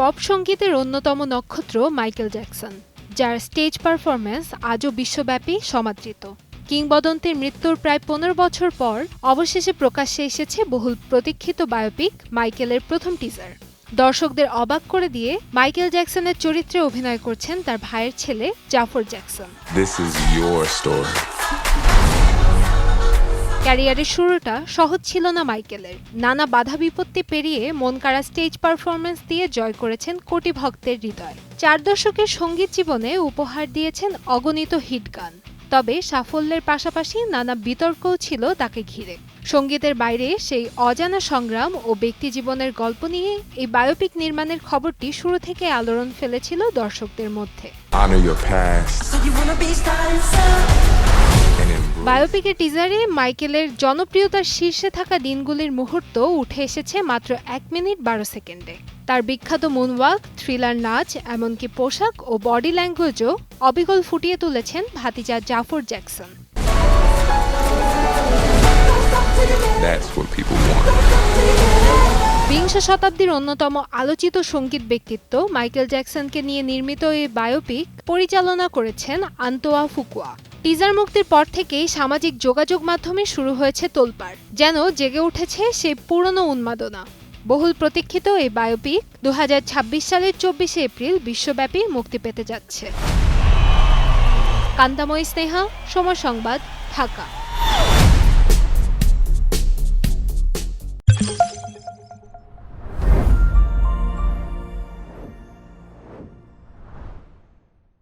Pop সঙ্গীতের অন্যতম নক্ষত্র মাইকেল জ্যাকসন, যার স্টেজ পারফরম্যান্স আজও বিশ্বব্যাপী সমাদৃত। কিংবদন্তির মৃত্যুর প্রায় পনেরো বছর পর অবশেষে প্রকাশ্যে এসেছে বহুল প্রতীক্ষিত বায়োপিক মাইকেলের প্রথম টিজার। দর্শকদের অবাক করে দিয়ে মাইকেল জ্যাকসনের চরিত্রে অভিনয় করছেন তার ভাইয়ের ছেলে Jafar Jackson. This is your story. ক্যারিয়ারের শুরুটা সহজ ছিল না মাইকেলের। নানা বাধা বিপত্তি পেরিয়ে মন কাড়া স্টেজ পারফরমেন্স দিয়ে জয় করেছেন কোটি ভক্তের হৃদয়। চার দশকের সংগীত জীবনে উপহার দিয়েছেন অগণিত হিট গান। তবে সাফল্যের পাশাপাশি নানা বিতর্কও ছিল তাকে ঘিরে। সঙ্গীতের বাইরে সেই অজানা সংগ্রাম ও ব্যক্তি জীবনের গল্প নিয়ে এই বায়োপিক নির্মাণের খবরটি শুরু থেকে আলোড়ন ফেলেছিল দর্শকদের মধ্যে। বায়োপিকের টিজারে মাইকেলের জনপ্রিয়তার শীর্ষে থাকা দিনগুলির মুহূর্ত উঠে এসেছে মাত্র এক মিনিট বারো সেকেন্ডে। তার বিখ্যাত মুনওয়াক থ্রিলার নাচ এমনকি পোশাক ও বডি ল্যাঙ্গুয়েজও অবিকল ফুটিয়ে তুলেছেন ভাতিজা জাফর জ্যাকসন. বিংশ শতাব্দীর অন্যতম আলোচিত সংগীত ব্যক্তিত্ব মাইকেল জ্যাকসনকে নিয়ে নির্মিত এই বায়োপিক পরিচালনা করেছেন আন্তোয়া ফুকুয়া। টিজার মুক্তির পর থেকেই সামাজিক যোগাযোগ মাধ্যমে শুরু হয়েছে তোলপাড়, যেন জেগে উঠেছে সেই পুরনো উন্মাদনা। বহুল প্রতীক্ষিত এই বায়োপিক দু হাজার ছাব্বিশ সালের চব্বিশে এপ্রিল বিশ্বব্যাপী মুক্তি পেতে যাচ্ছে। কান্তাময়ী স্নেহা, সময় সংবাদ, ঢাকা।